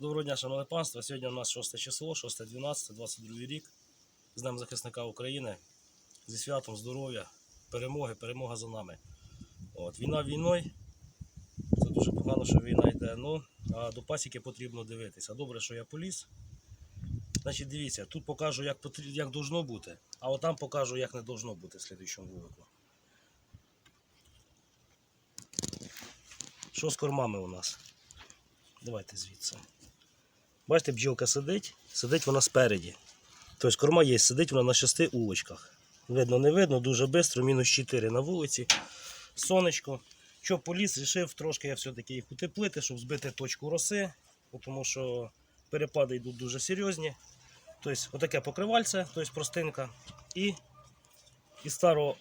Доброго дня, шановне панство. Сьогодні у нас 6 число, 6, 12, 22 рік. З Днем захисника України. Зі святом здоров'я, перемоги, перемога за нами. От, війна війною. Це дуже погано, що війна йде. Ну, а до пасіки потрібно дивитися. Добре, що я поліз. Значить, дивіться, тут покажу, як, потрібно, як должно бути, а отам покажу, як не должно бути в слідуючому вулику. Що з кормами у нас? Давайте звідси. Бачите, бджілка сидить, сидить вона спереді. Тобто корма є, сидить вона на шести улочках. Видно, не видно, дуже швидко, мінус 4 на вулиці. Сонечко. Що поліз, рішив трошки я все-таки їх утеплити, щоб збити точку роси, тому що перепади йдуть дуже серйозні. Тобто, отаке покривальце, тобто простинка. І із старого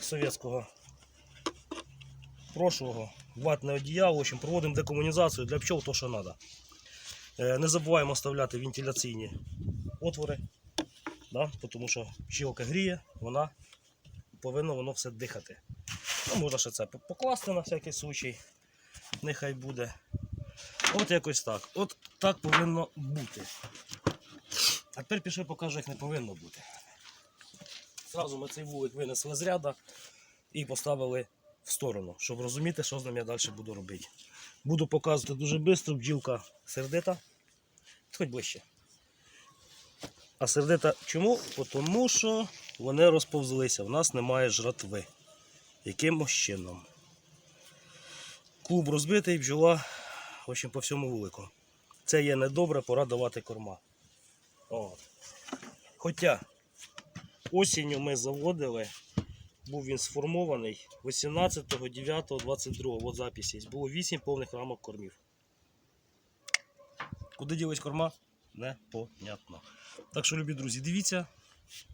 совєтського прошлого ватне одіяло. В общем, проводимо декомунізацію для пчол, то що треба. Не забуваємо вставляти вентиляційні отвори, да? тому що пчілка гріє, вона повинно воно все дихати. Ну, можна ще це покласти на всякий случай. Нехай буде. От якось так. От так повинно бути. А тепер пішли покажу, як не повинно бути. Зразу ми цей вулик винесли з ряда і поставили в сторону, щоб розуміти, що з ним я далі буду робити. Буду показувати дуже швидко, бджілка сердита. Хоч ближче. А сердита чому? Тому що вони розповзлися, в нас немає жратви. Якимось чином. Клуб розбитий, бджола общем, по всьому вулику. Це є недобре, пора давати корма. От. Хоча осінню ми заводили, був він сформований 18, 9, 22, от запис є. Було 8 повних рамок кормів. Куди ділись корма? Непонятно. Так що, любі друзі, дивіться,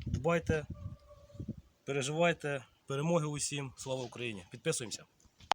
дбайте, переживайте, перемоги усім. Слава Україні! Підписуємося.